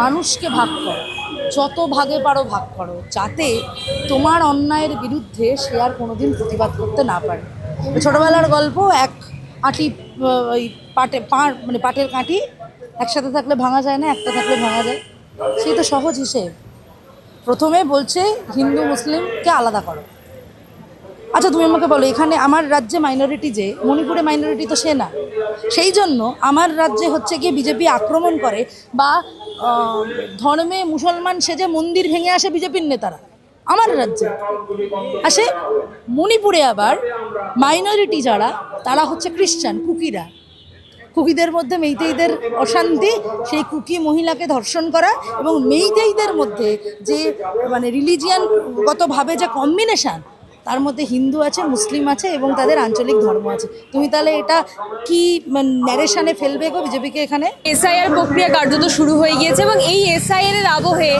মানুষকে ভাগ করো, যত ভাগে পারো ভাগ করো, যাতে তোমার অন্যায়ের বিরুদ্ধে সে আর কোনোদিন প্রতিবাদ করতে না পারে। ছোটোবেলার গল্প, এক আটি ওই পাটে, পাঁড় মানে পাটের কাঁটি একসাথে থাকলে ভাঙা যায় না, একটা থাকলে ভাঙা যায়। সেই তো সহজ হিসেব। প্রথমে বলছে, হিন্দু, মুসলিমকে আলাদা করো। আচ্ছা তুমি আমাকে বলো, এখানে আমার রাজ্যে মাইনরিটি যে, মণিপুরে মাইনরিটি তো সে না। সেই জন্য আমার রাজ্যে হচ্ছে গিয়ে বিজেপি আক্রমণ করে বা ধর্মে মুসলমান সেজে মন্দির ভেঙে আসে বিজেপির নেতারা। আমার রাজ্যে। আসে মণিপুরে আবার মাইনরিটি যারা, তারা হচ্ছে খ্রিস্টান, কুকিরা। কুকিদের মধ্যে মেইতেইদের অশান্তি, সেই কুকি মহিলাকে ধর্ষণ করা এবং মেইতেইদের মধ্যে যে মানে রিলিজিয়ানগতভাবে যে কম্বিনেশন তার মধ্যে হিন্দু আছে, মুসলিম আছে এবং তাদের আঞ্চলিক ধর্ম আছে। তুমি তাহলে এটা কি ন্যারেশনে ফেলবে গো বিজেপিকে এখানে? এসআইআর প্রক্রিয়া কার্যত শুরু হয়ে গিয়েছে এবং এই এসআইআর এর আবহে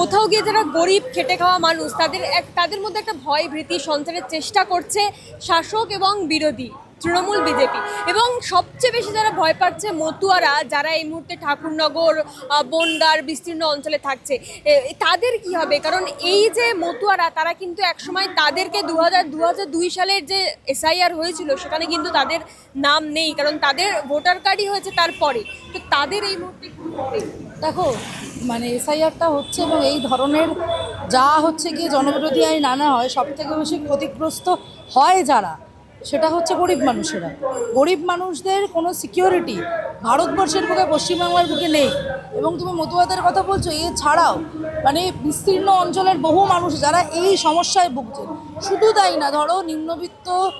কোথাও গিয়ে যারা গরিব, খেটে খাওয়া মানুষ, তাদের এক, তাদের মধ্যে একটা ভয় ভীতি সঞ্চারের চেষ্টা করছে শাসক এবং বিরোধী। তৃণমূল বিজেপি। এবং সবচেয়ে বেশি যারা ভয় পাচ্ছে মতুয়ারা, যারা এই মুহূর্তে ঠাকুরনগর বনগাঁর বিস্তীর্ণ অঞ্চলে থাকছে তাদের কি হবে? কারণ এই যে মতুয়ারা, তারা কিন্তু একসময় তাদেরকে দু হাজার দু হাজার দুই সালের যে এসআইআর হয়েছিল, সেখানে কিন্তু তাদের নাম নেই, কারণ তাদের ভোটার কার্ডই হয়েছে তারপরে। তো তাদের এই মুহূর্তে দেখো মানে এসআইআরটা হচ্ছে এবং এই ধরনের যা হচ্ছে গিয়ে জনবিরোধী আইন আনা হয় সব থেকে বেশি ক্ষতিগ্রস্ত হয় যারা সেটা হচ্ছে গরিব মানুষেরা। গরিব মানুষদের কোনো সিকিউরিটি ভারতবর্ষের বুকে, পশ্চিমবাংলার বুকে নেই। এবং তুমি মতুয়াদের কথা বলছো এছাড়াও মানে বিস্তীর্ণ অঞ্চলের বহু মানুষ যারা এই সমস্যায় ভুগছেন শুধু তাই না, ধরো নিম্নবিত্ত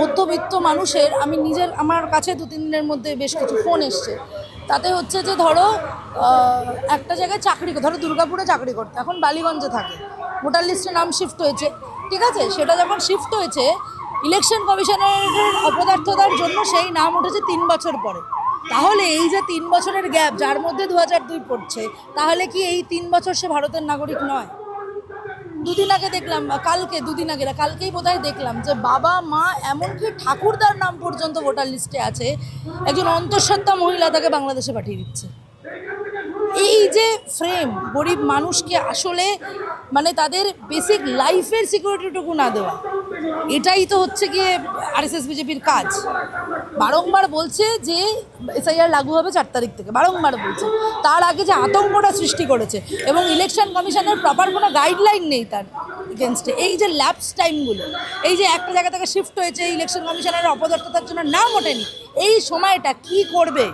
মধ্যবিত্ত মানুষের, আমি নিজের, আমার কাছে দু তিন দিনের মধ্যে বেশ কিছু ফোন এসছে। তাতে হচ্ছে যে ধরো একটা জায়গায় চাকরি কর- ধরো দুর্গাপুরে চাকরি করতে এখন বালিগঞ্জে থাকে। ভোটার লিস্টে নাম শিফট হয়েছে। ঠিক আছে? সেটা যখন শিফট হয়েছে ইলেকশন কমিশনের অপদার্থতার জন্য সেই নাম উঠেছে তিন বছর পরে। তাহলে এই যে তিন বছরের গ্যাপ, যার মধ্যে দু হাজার দুই পড়ছে, তাহলে কি এই তিন বছর সে ভারতের নাগরিক নয়? দুদিন আগে দেখলাম কালকে, দুদিন আগে কালকেই বোধহয় দেখলাম যে বাবা, মা এমনকি ঠাকুরদার নাম পর্যন্ত ভোটার লিস্টে আছে, একজন অন্তঃসত্ত্বা মহিলা তাকে বাংলাদেশে পাঠিয়ে দিচ্ছে। এই যে ফ্রেম গরিব মানুষকে আসলে মানে তাদের বেসিক লাইফের সিকিউরিটিটুকু না দেওয়া, এটাই তো হচ্ছে গিয়ে আরএসএস বিজেপির কাজ। বারংবার বলছে যে এসআইআর লাগু হবে চার তারিখ থেকে, বারংবার বলছে। তার আগে যে আতঙ্কটা সৃষ্টি করেছে এবং ইলেকশন কমিশনের প্রপার কোনো গাইডলাইন নেই তার এগেনস্টে এই যে ল্যাপস টাইমগুলো এই যে একটা জায়গা থেকে শিফট হয়েছে ইলেকশন কমিশনের অপদার্থতার জন্য নাম ওঠেনি, এই সময়টা কি করবে?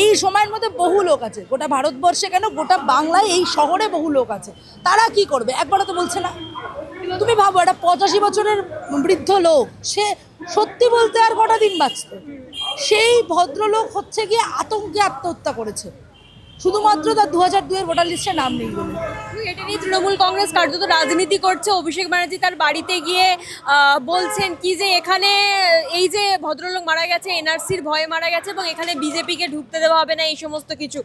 এই সময়ের মধ্যে বহু লোক আছে। গোটা ভারতবর্ষে কেন? গোটা বাংলায় এই শহরে বহু লোক আছে। তারা কি করবে? একবারও তো বলছে না। তুমি ভাবো, একটা পঁচাশি বছরের বৃদ্ধ লোক, সে সত্যি বলতে আর কটা দিন বাঁচত? সেই ভদ্রলোক হচ্ছে গিয়ে আতঙ্কে আত্মহত্যা করেছে। শুধুমাত্র তার দু হাজার দুয়ের ভোটার লিস্টে নাম নেই বলে। এটা নিয়ে তৃণমূল কংগ্রেস কার্যত রাজনীতি করছে। অভিষেক ব্যানার্জি তার বাড়িতে গিয়ে বলছেন কি যে এখানে এই যে ভদ্রলোক মারা গেছে এনআরসির ভয়ে মারা গেছে এবং এখানে বিজেপিকে ঢুকতে দেওয়া হবে না এই সমস্ত কিছু।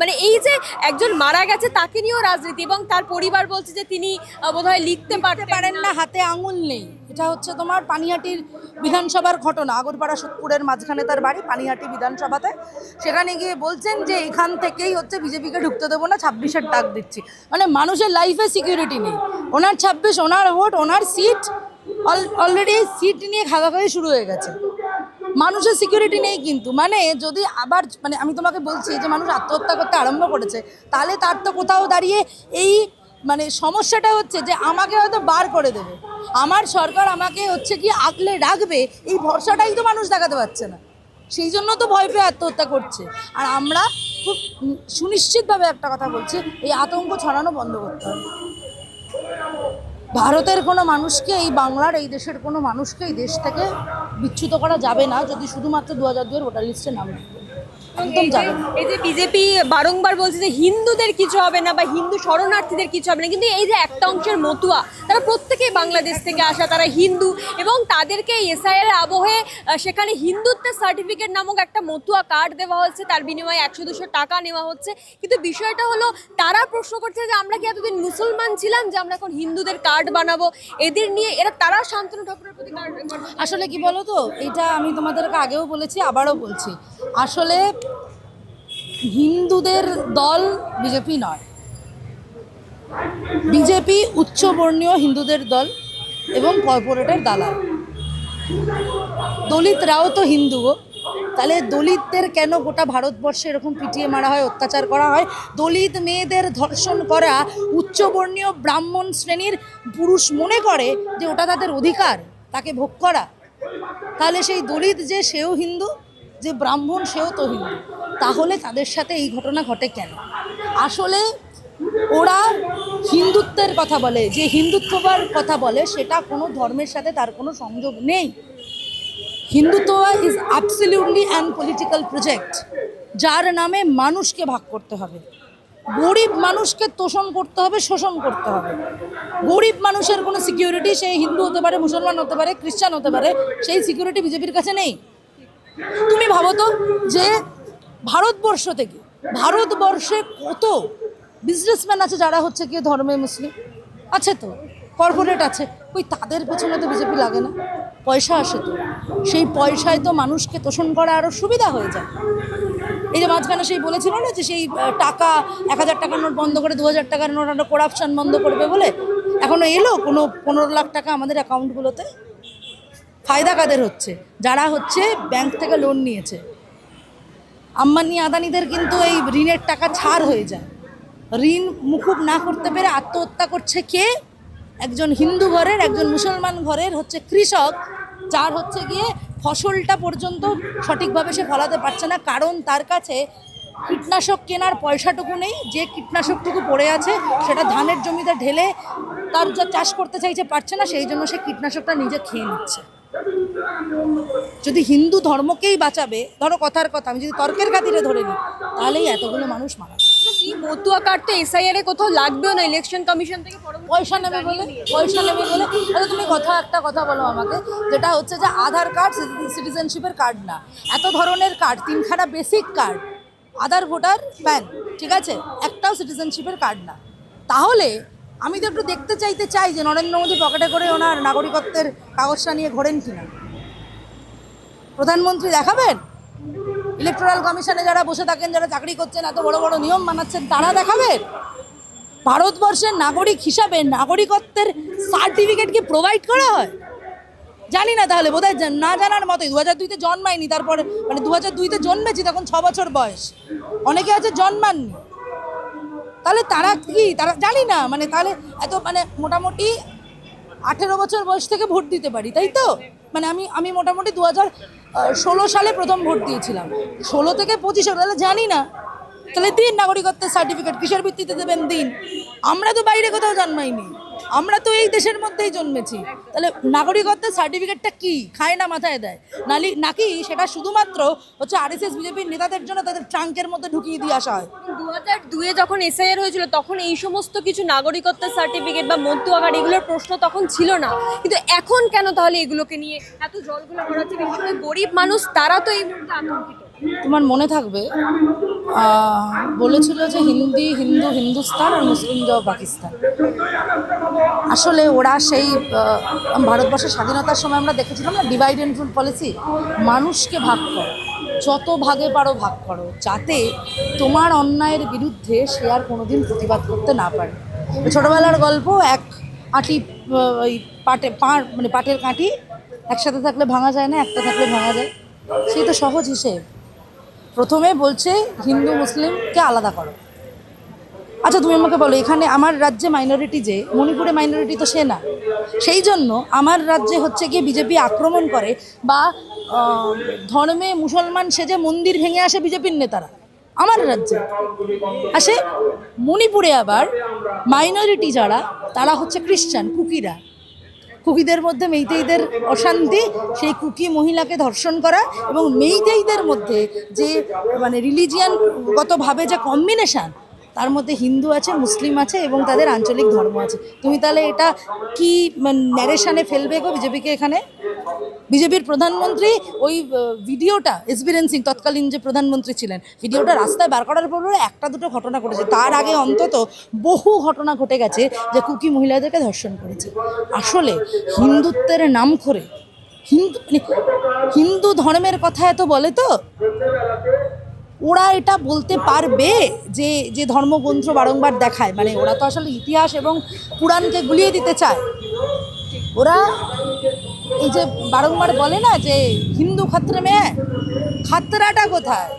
মানে এই যে একজন মারা গেছে তাকে নিয়েও রাজনীতি এবং তার পরিবার বলছে যে তিনি বোধহয় লিখতে পারতে পারেন না হাতে আঙুল নেই। এটা হচ্ছে তোমার পানিহাটির বিধানসভার ঘটনা। আগরপাড়া সোদপুরের মাঝখানে তার বাড়ি, পানিহাটি বিধানসভাতে। সেখানে গিয়ে বলছেন যে এখান থেকেই হচ্ছে বিজেপিকে ঢুকতে দেবো না, ছাব্বিশের ডাক দিচ্ছি। মানে মানুষের লাইফে সিকিউরিটি নেই। ওনার ছাব্বিশ, ওনার ভোট, ওনার সিট অলরেডি সিট নিয়ে খাওয়াখাওয়ি শুরু হয়ে গেছে। মানুষের সিকিউরিটি নেই কিন্তু। মানে যদি আবার মানে আমি তোমাকে বলছি যে মানুষ আত্মহত্যা করতে আরম্ভ করেছে, তাহলে তার তো কোথাও দাঁড়িয়ে এই মানে সমস্যাটা হচ্ছে যে আমাকে হয়তো বার করে দেবে। আমার সরকার আমাকে হচ্ছে কি আগলে রাখবে, এই ভরসাটাই তো মানুষ দেখাতে পারছে না। সেই জন্য তো ভয় পেয়ে আত্মহত্যা করছে। আর আমরা খুব সুনিশ্চিতভাবে একটা কথা বলছি, এই আতঙ্ক ছড়ানো বন্ধ করতে হবে। ভারতের কোনো মানুষকে, এই বাংলার, এই দেশের কোনো মানুষকে এই দেশ থেকে বিচ্যুত করা যাবে না, যদি শুধুমাত্র দু হাজার দুয়ের ভোটার লিস্টে নাম। একদম যাবে এই যে বিজেপি বারংবার বলছে যে হিন্দুদের কিছু হবে না বা হিন্দু শরণার্থীদের কিছু হবে না কিন্তু এই যে একটা অংশের মতুয়া তারা প্রত্যেকেই বাংলাদেশ থেকে আসা তারা হিন্দু এবং তাদেরকে এসআইয়ের আবহে সেখানে হিন্দুত্বের সার্টিফিকেট নামক একটা মতুয়া কার্ড দেওয়া হচ্ছে তার বিনিময়ে একশো দুশো টাকা নেওয়া হচ্ছে। কিন্তু বিষয়টা হলো তারা প্রশ্ন করছে যে আমরা কি এতদিন মুসলমান ছিলাম যে আমরা এখন হিন্দুদের কার্ড বানাবো? এদের নিয়ে এরা তারা শান্তনু ঠাকুরের প্রতি আসলে কি বলো তো এটা আমি তোমাদেরকে আগেও বলেছি আবারও বলছি। আসলে হিন্দুদের দল বিজেপি নয়। বিজেপি উচ্চবর্ণীয় হিন্দুদের দল এবং কর্পোরেটের দালাল। দলিতরাও তো হিন্দু তাহলে দলিতদের কেন গোটা ভারতবর্ষে এরকম পিটিয়ে মারা হয়, অত্যাচার করা হয়? দলিত মেয়েদের ধর্ষণ করা উচ্চবর্ণীয় ব্রাহ্মণ শ্রেণির পুরুষ মনে করে যে ওটা তাদের অধিকার, তাকে ভোগ করা। তাহলে সেই দলিত যে সেও হিন্দু, যে ব্রাহ্মণ সেও তো হিন্দু। তাহলে তাদের সাথে এই ঘটনা ঘটে কেন? আসলে ওরা হিন্দুত্বের কথা বলে, যে হিন্দুত্ববার কথা বলে, সেটা কোনো ধর্মের সাথে তার কোনো সংযোগ নেই। Hindutva is absolutely an political project যার নামে মানুষকে ভাগ করতে হবে। গরিব মানুষকে তোষণ করতে হবে, শোষণ করতে হবে। গরিব মানুষের কোনো সিকিউরিটি সেই হিন্দু হতে পারে, মুসলমান হতে পারে, খ্রিস্টান হতে পারে, সেই সিকিউরিটি বিজেপির কাছে নেই। তুমি ভাবো তো যে ভারতবর্ষ থেকে। ভারতবর্ষে কত বিজনেসম্যান আছে যারা হচ্ছে কি ধর্মে মুসলিম? আছে তো? কর্পোরেট আছে। ওই তাদের পেছনে তো বিজেপি লাগে না। পয়সা আসে তো। সেই পয়সায় তো মানুষকে তোষণ করা আরও সুবিধা হয়ে যায়। এই যে মাঝখানে সেই বলেছিল না যে সেই টাকা এক হাজার টাকার নোট বন্ধ করে, দু হাজার টাকার নোট একটা করাপশন বন্ধ করবে বলে এখনও এলো কোনো পনেরো লাখ টাকা আমাদের অ্যাকাউন্টগুলোতে ফায়দা কাদের হচ্ছে? যারা হচ্ছে ব্যাংক থেকে লোন নিয়েছে। আম্বানি আদানিদের কিন্তু এই ঋণের টাকা ছাড় হয়ে যায়। ঋণ মুকুব না করতে পেরে আত্মহত্যা করছে কে? একজন হিন্দু ঘরের, একজন মুসলমান ঘরের হচ্ছে কৃষক, যার হচ্ছে গিয়ে ফসলটা পর্যন্ত সঠিকভাবে সে ফলাতে পারছে না। কারণ তার কাছে কীটনাশক কেনার পয়সাটুকু নেই। যে কীটনাশকটুকু পড়ে আছে, সেটা ধানের জমিতে ঢেলে তার যা চাষ করতে চাইছে পারছে না, সেই জন্য সে কীটনাশকটা নিজে খেয়ে নিচ্ছে। যদি হিন্দু ধর্মকেই বাঁচাবে ধরো কথার কথা আমি যদি তর্কের খাতিরে ধরে নিই তাহলেই এতগুলো মানুষ মারা মতুয়া কার্ড তো এসআইআর এ কোথাও লাগবেও না ইলেকশন কমিশন থেকে পয়সা নেবে বলে পয়সা নেবে বলে আচ্ছা তুমি কথা একটা কথা বলো আমাকে যেটা হচ্ছে যে আধার কার্ড সিটিজেনশিপের কার্ড না এত ধরনের কার্ড তিনখানা basic card Aadhaar voter PAN ঠিক আছে? একটাও সিটিজেনশিপের কার্ড না। তাহলে আমি তো একটু দেখতে চাইতে চাই যে নরেন্দ্র মোদী পকেটে করে ওনার নাগরিকত্বের কাগজটা নিয়ে ঘোরেন কিনা। প্রধানমন্ত্রী দেখাবেন? ইলেকট্রাল কমিশনে যারা বসে থাকেন, যারা চাকরি করছেন, এত বড় বড় নিয়ম মানাচ্ছেন, তারা দেখাবেন? ভারতবর্ষের নাগরিক হিসাবে নাগরিকত্বের সার্টিফিকেট কি প্রোভাইড করা হয়? জানি না তাহলে, বোধহয় না জানার মতোই। দু হাজার দুইতে জন্মায়নি, তারপর মানে দু হাজার দুইতে জন্মেছি, তখন ছ বছর বয়স। অনেকে আছে জন্মাননি। তাহলে তারা কি? তারা জানি না। মানে তাহলে এত মানে মোটামুটি আঠেরো বছর বয়স থেকে ভোট দিতে পারি, তাই তো? মানে আমি আমি মোটামুটি দু হাজার ষোলো সালে প্রথম ভোট দিয়েছিলাম। ষোলো থেকে পঁচিশে তাহলে জানি না। তাহলে দিন নাগরিকত্বের সার্টিফিকেট কিসের ভিত্তিতে দেবেন দিন? আমরা তো বাইরে কোথাও জন্মাইনি। আমরা তো এই দেশের মধ্যেই জন্মেছি। তাহলে নাগরিকত্বের সার্টিফিকেটটা কি? খায় না মাথায় দেয়। নালি নাকি সেটা শুধুমাত্র হচ্ছে আরএসএস বিজেপির নেতাদের জন্য তাদের ট্রাঙ্কের মধ্যে ঢুকিয়ে দিয়ে আসা হয়? দু হাজার দুয়ে যখন এসআইআর হয়েছিল তখন এই সমস্ত কিছু নাগরিকত্বের সার্টিফিকেট বা মতুয়া কার্ড এগুলোর প্রশ্ন তখন ছিল না। কিন্তু এখন কেন তাহলে এগুলোকে নিয়ে এত জলগুলো করে গরিব মানুষ তারা তো এই মুহূর্তে আতঙ্কিত। তোমার মনে থাকবে বলেছিল যে হিন্দি, হিন্দু, হিন্দুস্তান আর মুসলিম যাও পাকিস্তান। আসলে ওরা সেই ভারতবর্ষের স্বাধীনতার সময় আমরা দেখেছিলাম না ডিভাইড অ্যান্ড রুল পলিসি মানুষকে ভাগ করো, যত ভাগে পারো ভাগ করো, যাতে তোমার অন্যায়ের বিরুদ্ধে সে আর কোনোদিন প্রতিবাদ করতে না পারে। ছোটোবেলার গল্প, এক আটি ওই পাটে পা মানে পাটের কাঁটি একসাথে থাকলে ভাঙা যায় না, একটা থাকলে ভাঙা যায়। সেই তো সহজ হিসেব। প্রথমে বলছে হিন্দু, মুসলিমকে আলাদা করো। আচ্ছা তুমি আমাকে বলো, এখানে আমার রাজ্যে মাইনরিটি যে, মণিপুরে মাইনরিটি তো সে না। সেই জন্য আমার রাজ্যে হচ্ছে গিয়ে বিজেপি আক্রমণ করে বা ধর্মে মুসলমান সেজে মন্দির ভেঙে আসে বিজেপির নেতারা। আমার রাজ্যে। আসে মণিপুরে আবার মাইনরিটি যারা, তারা হচ্ছে খ্রিস্টান, কুকিরা। কুকিদের মধ্যে মেইতেইদের অশান্তি, সেই কুকি মহিলাকে ধর্ষণ করা এবং মেইতেইদের মধ্যে যে মানে রিলিজিয়ানগতভাবে যে কম্বিনেশান তার মধ্যে হিন্দু আছে, মুসলিম আছে এবং তাদের আঞ্চলিক ধর্ম আছে। তুমি তাহলে এটা কি ন্যারেশানে ফেলবে গো বিজেপিকে এখানে? বিজেপির প্রধানমন্ত্রী ওই ভিডিওটা এসবিরেন সিং তৎকালীন যে প্রধানমন্ত্রী ছিলেন, ভিডিওটা রাস্তায় বার করার পর একটা দুটো ঘটনা ঘটেছে। তার আগে অন্তত বহু ঘটনা ঘটে গেছে যে কুকি মহিলাদেরকে ধর্ষণ করেছে। আসলে হিন্দুত্বের নাম করে, হিন্দু মানে হিন্দু ধর্মের কথা এত বলে তো, ওরা এটা বলতে পারবে যে যে ধর্মগ্রন্থ বারংবার দেখায়। মানে ওরা তো আসলে ইতিহাস এবং পুরাণকে গুলিয়ে দিতে চায়। ওরা এই যে বারংবার বলে না যে হিন্দু খাত্রে মেয়ে, খাতরাটা কোথায়?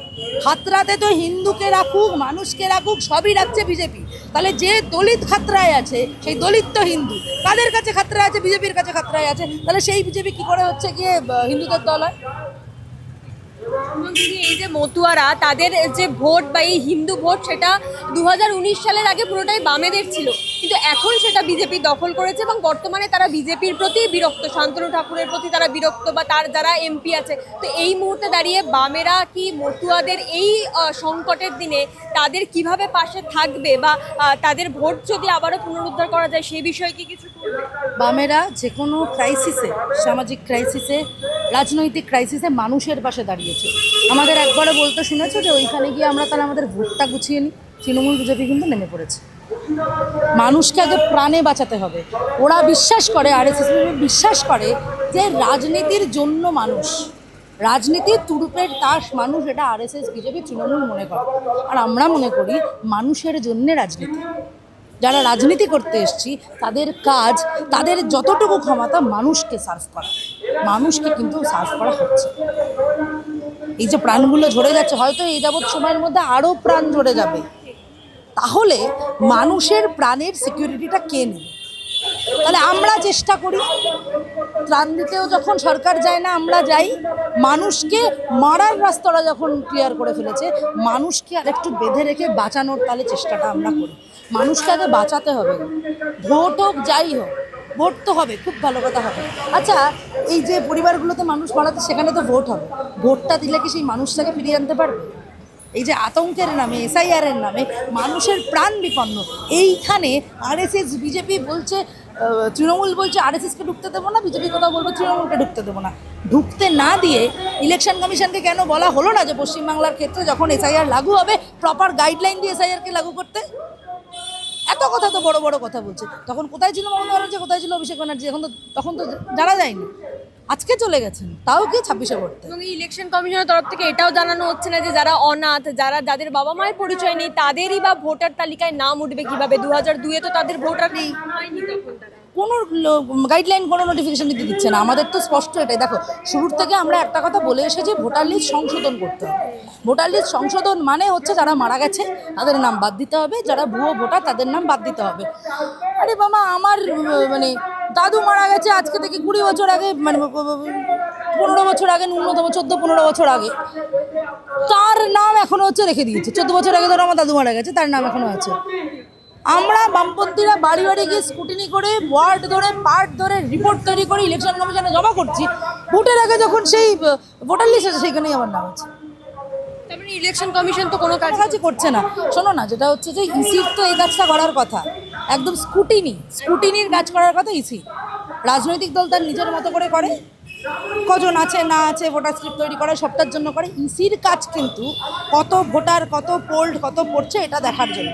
খাতরাতে তো হিন্দুকে রাখুক, মানুষকে রাখুক, সবই রাখছে বিজেপি। তাহলে যে দলিত খাতরায় আছে, সেই দলিত তো হিন্দু। কাদের কাছে খাতরা আছে? বিজেপির কাছে খাতরায় আছে। তাহলে সেই বিজেপি কি করে হচ্ছে গিয়ে হিন্দুদের দল হয়? এই যে মতুয়ারা, তাদের যে ভোট বা এই হিন্দু ভোট, সেটা দু হাজার উনিশ সালের আগে পুরোটাই বামেদের ছিল। কিন্তু এখন সেটা বিজেপি দখল করেছে এবং বর্তমানে তারা বিজেপির প্রতি বিরক্ত, শান্তনু ঠাকুরের প্রতি তারা বিরক্ত বা তার যারা এমপি আছে। তো এই মুহূর্তে দাঁড়িয়ে বামেরা কি মতুয়াদের এই সংকটের দিনে তাদের কীভাবে পাশে থাকবে বা তাদের ভোট যদি আবারও পুনরুদ্ধার করা যায় সেই বিষয়ে কি কিছু বামেরা যে কোনো ক্রাইসিসে সামাজিক ক্রাইসিসে রাজনৈতিক ক্রাইসিসে মানুষের পাশে দাঁড়িয়েছে। আমাদের একবারও বলতে শুনেছো যে ওইখানে গিয়ে আমরা তাহলে আমাদের ভোটটা গুছিয়ে নিই তৃণমূল বিজেপি কিন্তু নেমে পড়েছে। মানুষকে আগে প্রাণে বাঁচাতে হবে। ওরা বিশ্বাস করে আর বিশ্বাস করে যে রাজনীতির জন্য মানুষ, রাজনীতির তুরুপের তাস মানুষ এটা আরএসএস বিজেপি তৃণমূল মনে করে। আর আমরা মনে করি মানুষের জন্য রাজনীতি। যারা রাজনীতি করতে এসছি, তাদের কাজ, তাদের যতটুকু ক্ষমতা মানুষকে সার্ভ করা। মানুষকে কিন্তু সার্ভ করা হচ্ছে। এই যে প্রাণগুলো ঝরে যাচ্ছে, হয়তো এই যাবৎ সময়ের মধ্যে আরও প্রাণ ঝরে যাবে। তাহলে মানুষের প্রাণের সিকিউরিটিটা কে নেবে? তাহলে আমরা চেষ্টা করি। ত্রাণ দিতেও যখন সরকার যায় না, আমরা যাই। মানুষকে মারার রাস্তাটা যখন ক্লিয়ার করে ফেলেছে, মানুষকে আর একটু বেঁধে রেখে বাঁচানোর তাহলে চেষ্টাটা আমরা করি। মানুষকে আগে বাঁচাতে হবে। ভোট হোক, যাই হোক, ভোট তো হবে, খুব ভালো কথা হবে। আচ্ছা এই যে পরিবারগুলোতে মানুষ মারাতে, সেখানে তো ভোট হবে। ভোটটা দিলে কি সেই মানুষটাকে ফিরিয়ে আনতে পারবে? এই যে আতঙ্কের নামে, এসআইআরের নামে মানুষের প্রাণ বিপন্ন। এইখানে আরএসএস, বিজেপি বলছে তৃণমূল বলছে, আরএসএসকে ঢুকতে দেবো না, বিজেপি কথা বলবে, তৃণমূলকে ঢুকতে দেবো না। ঢুকতে না দিয়ে ইলেকশন কমিশনকে কেন বলা হলো না যে পশ্চিমবাংলার ক্ষেত্রে যখন এসআইআর লাগু হবে প্রপার গাইডলাইন দিয়ে এসআইআরকে লাগু করতে? এত কথা তো বড় বড় কথা বলছে। তখন কোথায় ছিল মমতা ব্যানার্জি, কোথায় ছিল অভিষেক ব্যানার্জি? এখন তো তখন তো জানা যায়নি। আজকে চলে গেছেন তাও কি ছাব্বিশে করতে এবং ইলেকশন কমিশনের তরফ থেকে এটাও জানানো হচ্ছে না যে যারা অনাথ যারা যাদের বাবা মায়ের পরিচয় নেই তাদেরই বা ভোটার তালিকায় নাম উঠবে কীভাবে? দু হাজার দুয়ে তো তাদের ভোটার নেই। কোনো গাইডলাইন কোনো নোটিফিকেশন দিতে দিচ্ছে না। আমাদের তো স্পষ্ট এটাই। দেখো শুরুর থেকে আমরা একটা কথা বলে এসেছি ভোটার লিস্ট সংশোধন করতে হবে। ভোটার লিস্ট সংশোধন মানে হচ্ছে যারা মারা গেছে তাদের নাম বাদ দিতে হবে। যারা ভুয়ো ভোটার তাদের নাম বাদ দিতে হবে। আরে বাবা আমার মানে দাদু মারা গেছে আজকে থেকে কুড়ি বছর আগে মানে পনেরো বছর আগে ন্যূনতম চোদ্দ পনেরো বছর আগে। তার নাম এখনও হচ্ছে রেখে দিয়েছে। চোদ্দ বছর আগে ধরো আমার দাদু মারা গেছে তার নাম এখনও আছে। আমরা বামপন্থীরা বাড়ি বাড়ি গিয়ে স্কুটিনি করে ওয়ার্ড ধরে পার্ট ধরে রিপোর্ট তৈরি করে ইলেকশন কমিশনে জমা করছি। ভোটের আগে যখন সেই ভোটার লিস্ট আছে সেখানেই আমার নাম আছে। মানে ইলেকশন কমিশন তো কোনো কাজ করছে না। শোনো না যেটা হচ্ছে যে ইসির তো এই কাজটা করার কথা। একদম স্কুটিনি। স্কুটিনির কাজ করার কথা ইসি। রাজনৈতিক দল তার নিজের মতো করে করে। কজন আছে, না আছে, ভোটার স্লিপ তৈরি করে, সবটার জন্য করে। ইসির কাজ কিন্তু কত ভোটার, কত পোল্ড, কত পড়ছে এটা দেখার জন্য।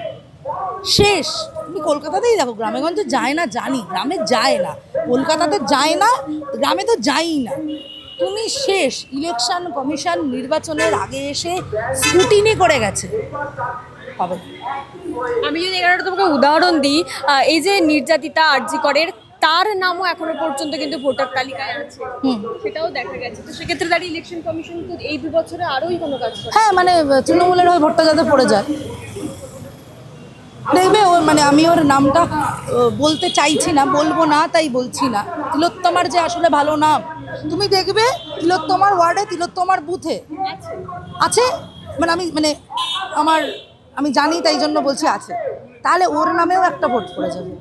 শেষ। তুমি কলকাতাতেই দেখো, গ্রামে গঞ্জে যায় না, জানি। গ্রামে যায় না। কলকাতাতে যায় না, গ্রামে তো যাই না। তুমি শেষ। ইলেকশন কমিশন নির্বাচনের আগে এসে স্কুটিনি করে গেছে। হবে আমি যদি এখানে তোমাকে উদাহরণ দিই এই যে নির্যাতিতা আরজি করের তার নামও এখনও পর্যন্ত কিন্তু ভোটার তালিকায় আছে। হুম। সেটাও দেখা গেছে। তো সেক্ষেত্রে দাঁড়িয়ে ইলেকশন কমিশন তো এই দু বছরে আরোই কোনো কাজ করে হ্যাঁ মানে তৃণমূলের ওই ভোটটা যাতে পড়ে যায়। দেখবে ও মানে আমি ওর নামটা বলতে চাইছি না বলব না তাই বলছি না। তিলোত্তমার যে আসলে ভালো নাম তুমি দেখবে তিলোত্তমার ওয়ার্ডে তিলোত্তমার বুথে আছে? মানে আমি মানে আমার আমি জানি তাই জন্য বলছি আছে। তাহলে ওর নামেও একটা ভোট পড়ে যাবে।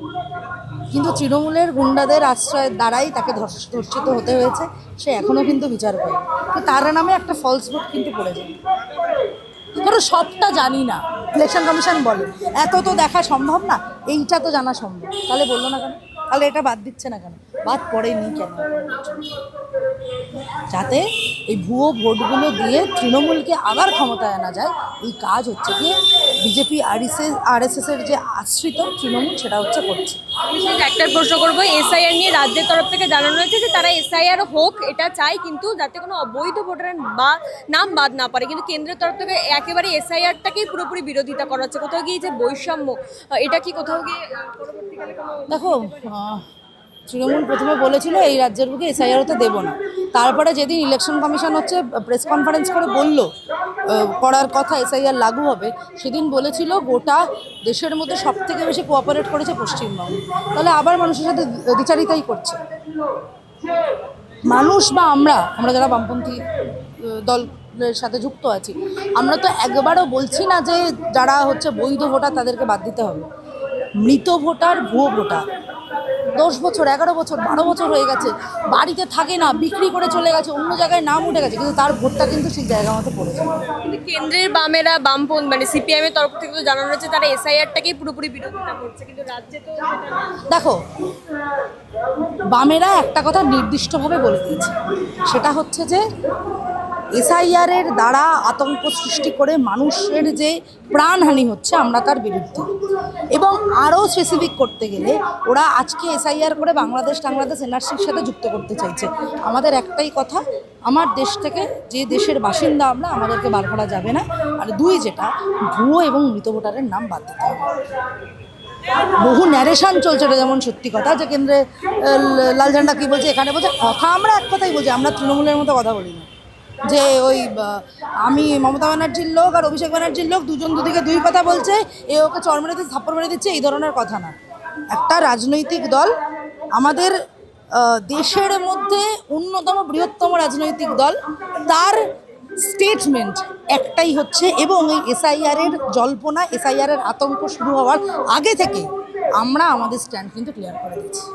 কিন্তু তৃণমূলের গুন্ডাদের আশ্রয়ের দ্বারাই তাকে ধর্ষ- ধর্ষিত হতে হয়েছে, সে এখনও কিন্তু বিচার পায় তার নামে একটা ফলস ভোট কিন্তু পড়ে যাবে। ধরো সবটা জানি না ইলেকশন কমিশন বলে, এত তো দেখা সম্ভব না, এইটা তো জানা সম্ভব। তাহলে বলল না কেন? তাহলে এটা বাদ দিচ্ছে না কেন? বাদ পড়েনি কেন? যাতে এই ভুয়ো ভোটগুলো দিয়ে তৃণমূলকে আবার ক্ষমতায় আনা যায় এই কাজ হচ্ছে কি বিজেপি আর আরএসএস এর যে আশ্রিত তৃণমূল সেটা হচ্ছে করছে। একটা প্রশ্ন করব এসআইআর নিয়ে রাজ্যের তরফ থেকে জানানো হয়েছে যে তারা এসআইআর হোক এটা চায় কিন্তু যাতে কোনো অবৈধ ভোটারের বা নাম বাদ না পারে। কিন্তু কেন্দ্রের তরফ থেকে একেবারে এসআইআরটাকেই পুরোপুরি বিরোধিতা করা হচ্ছে। কোথাও গিয়ে যে বৈষম্য এটা কি কোথাও গিয়ে দেখো তৃণমূল প্রথমে বলেছিল, এই রাজ্যের বুকে এসআইআর হতে দেবো না। তারপরে যেদিন ইলেকশন কমিশন হচ্ছে প্রেস কনফারেন্স করে বলল করার কথা এসআইআর লাগু হবে। সেদিন বলেছিল, গোটা দেশের মধ্যে সব থেকে বেশি কোঅপারেট করেছে পশ্চিমবঙ্গ। তাহলে আবার মানুষের সাথে দ্বিচারিতাই করছে। মানুষ বা আমরা আমরা যারা বামপন্থী দলের সাথে যুক্ত আছি, আমরা তো একবারও বলছি না যে যারা হচ্ছে বৈধ ভোটার তাদেরকে বাদ দিতে হবে। মৃত ভোটার ভুয়ো ভোটার। দশ বছর এগারো বছর বারো বছর হয়ে গেছে। বাড়িতে থাকে না বিক্রি করে চলে গেছে অন্য জায়গায় নাম উঠে গেছে কিন্তু তার ভোটটা কিন্তু সেই জায়গা মতো পড়েছে। কিন্তু কেন্দ্রের বামেরা বামপন মানে সিপিআইএম এর তরফ থেকে তো জানানো হয়েছে তারা এসআইআরটাকেই পুরোপুরি বিরোধিতা করছে কিন্তু রাজ্যে তো দেখো বামেরা একটা কথা নির্দিষ্টভাবে বলে দিয়েছে। সেটা হচ্ছে যে এসআইআরের দ্বারা আতঙ্ক সৃষ্টি করে মানুষের যে প্রাণহানি হচ্ছে আমরা তার বিরুদ্ধে। এবং আরও স্পেসিফিক করতে গেলে ওরা আজকে এসআইআর করে বাংলাদেশ বাংলাদেশ এনআরসির সাথে যুক্ত করতে চাইছে। আমাদের একটাই কথা, আমার দেশ থেকে যে দেশের বাসিন্দা আমরা, আমাদেরকে বার করা যাবে না। আর দুই যেটা, ভুয়ো এবং মৃত ভোটারের নাম বাদ দিতে হবে। বহু ন্যারেশন চলছে, এটা যেমন সত্যি কথা যে কেন্দ্রে লাল ঝান্ডা কী বলছে, এখানে বলছে, কথা আমরা এক কথাই বলছি, আমরা তৃণমূলের মতো কথা বলি না। যে ওই আমি মমতা ব্যানার্জির লোক আর অভিষেক ব্যানার্জির লোক দুজন দুদিকে দুই কথা বলছে, এ ওকে চর মেরে দিচ্ছে, থাপ্পড় মেরে দিচ্ছে, এই ধরনের কথা না। একটা রাজনৈতিক দল আমাদের দেশের মধ্যে অন্যতম বৃহত্তম রাজনৈতিক দল, তার স্টেটমেন্ট একটাই হচ্ছে, এবং এই এসআইআর এর জল্পনা এসআইআরের আতঙ্ক শুরু হওয়ার আগে থেকে আমরা আমাদের স্ট্যান্ড কিন্তু ক্লিয়ার করে দিচ্ছি